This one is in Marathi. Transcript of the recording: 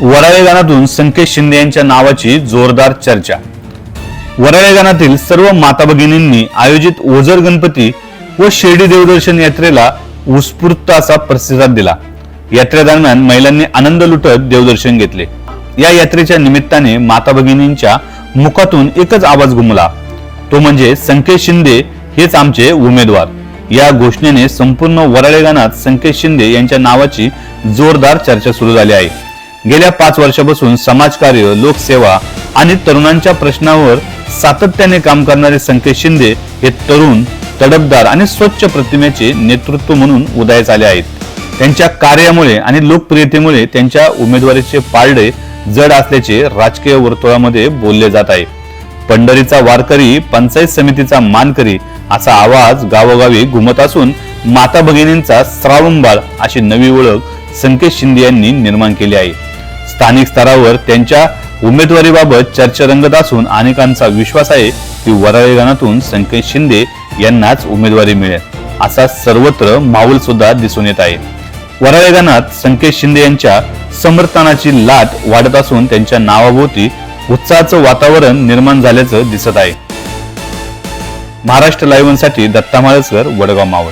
वराळे गानातून संकेत शिंदे यांच्या नावाची जोरदार चर्चा. वराळे गानातील सर्व माता भगिनींनी आयोजित ओझर गणपती व शिर्डी देवदर्शन यात्रेला उत्स्फूर्त असा प्रतिसाद दिला. यात्रेदरम्यान महिलांनी आनंद लुटत देवदर्शन घेतले. या यात्रेच्या निमित्ताने माता भगिनींच्या मुखातून एकच आवाज घुमला. तो म्हणजे संकेत शिंदे हेच आमचे उमेदवार. या घोषणेने संपूर्ण वराळे गानात संकेत शिंदे यांच्या नावाची जोरदार चर्चा सुरू झाली आहे. गेल्या पाच वर्षापासून समाजकार्य लोकसेवा आणि तरुणांच्या प्रश्नावर सातत्याने काम करणारे संकेत शिंदे हे तरुण तडपदार आणि स्वच्छ प्रतिमेचे नेतृत्व म्हणून उदयास आले आहेत. त्यांच्या कार्यामुळे आणि लोकप्रियतेमुळे त्यांच्या उमेदवारीचे पारडे जड असल्याचे राजकीय वर्तुळामध्ये बोलले जात आहे. पंढरीचा वारकरी पंचायत समितीचा मानकरी असा आवाज गावोगावी घुमत असून माता भगिनींचा श्रावणबाळ अशी नवी ओळख संकेत शिंदे यांनी निर्माण केली आहे. स्थानिक स्तरावर त्यांच्या उमेदवारीबाबत चर्चा रंगत असून अनेकांचा विश्वास आहे की वराळे संकेत शिंदे यांनाच उमेदवारी मिळेल. असा सर्वत्र माहोल सुद्धा दिसून येत आहे. वराळेगणात संकेत शिंदे यांच्या समर्थनाची लाट वाढत असून त्यांच्या नावाभोवती उत्साहाचं वातावरण निर्माण झाल्याचं दिसत आहे. महाराष्ट्र लाईव्हसाठी दत्ता माळसकर वडगाव मावळ.